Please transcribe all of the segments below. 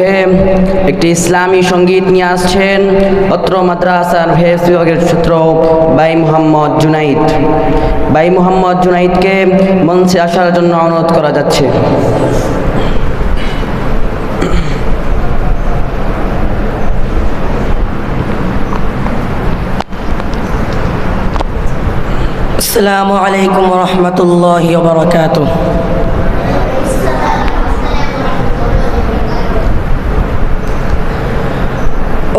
হে একটি ইসলামী সংগীত নিয়ে আসছেন অত্র মাদ্রাসার ভেস বিভাগের ছাত্র বাই মোহাম্মদ জুনাইদ। বাই মোহাম্মদ জুনাইদকে মঞ্চে আসার জন্য অনুরোধ করা যাচ্ছে। আসসালামু আলাইকুম রহমতুল্লাহ বারকাত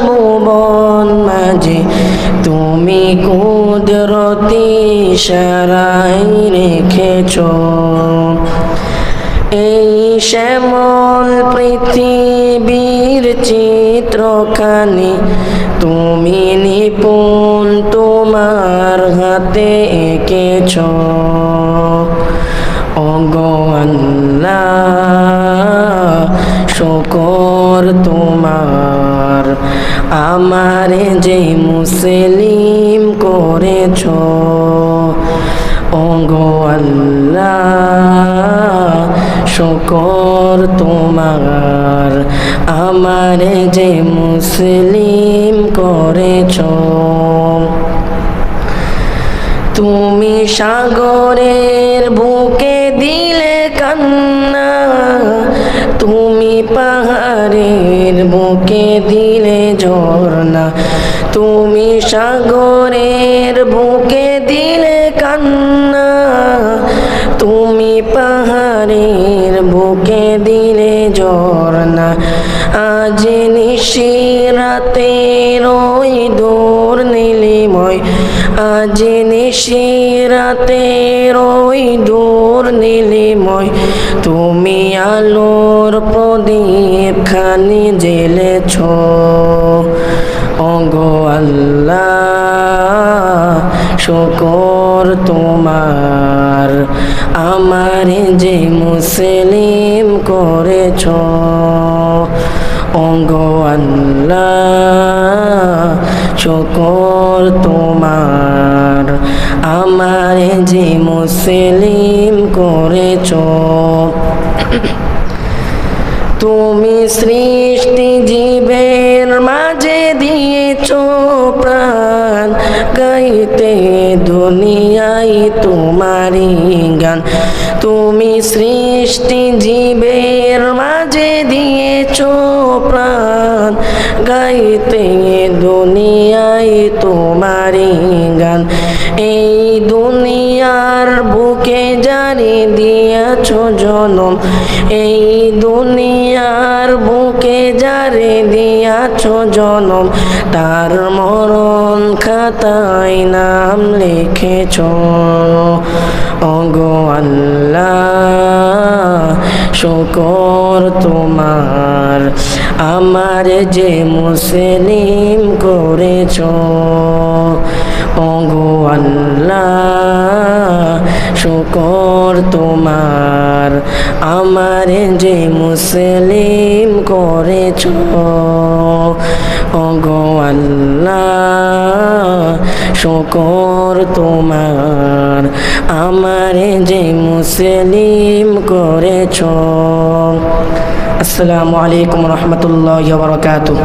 ভুবন মাঝে, তুমি কুদরতি সারাই রেখেছ। এই শ্যামল পৃথিবীর চিত্রখানি, তুমি নিপুণ তোমার হাতে এঁকেছ। শকর তোমার আমারে যে মুসলিম করেছ, ওগো শকর তোমার। আমারে যে মুসলিম করেছ, তুমি সাগরের বুকে দিলে কান্না, তুমি পাহাড়ের বুকে দিলে ঝর্ণা তুমি সাগরের বুকে দিলে কান্না। তুমি পাহাড়ের বুকে দিলে ঝর্ণা আজ নিশিরাতে ওই দূর নীলিময়। আজ নিশিরাতে ওই দূর নীলিময়। তুমি আলোর খানি জেলেছ। অগো আল্লাহ, শকর তোমার। আমার যে মুসলিম করেছ। অঙ্গ আল্লাহ, শকর তোমার। আমার যে মুসলিম করেছ। তুমি সৃষ্টি জীবের মাঝে দিয়েছ প্রাণ। গাইতে দুনিয়ায় তোমারি গান। তুমি সৃষ্টি জীবের মাঝে দিয়েছ প্রাণ। গাইতে এই দুনিয়ার বুকে জারি দিয়াছ জনম এই দুনিয়ার বুকে জারি দিয়াছ জনম তার মরণ খাতায় নাম লিখেছ। অগো আল্লাহ, শকর তোমার। আমার যে মুসলিম করেছ অগো আল্লাহ, শকর তোমার। আমার যে মুসলিম করেছ, অগো আল্লাহ, শকর তোমার। আমার যে মুসলিম করেছ। আসসালামু আলাইকুম রহমতুল্লাহ বরকাতুহ।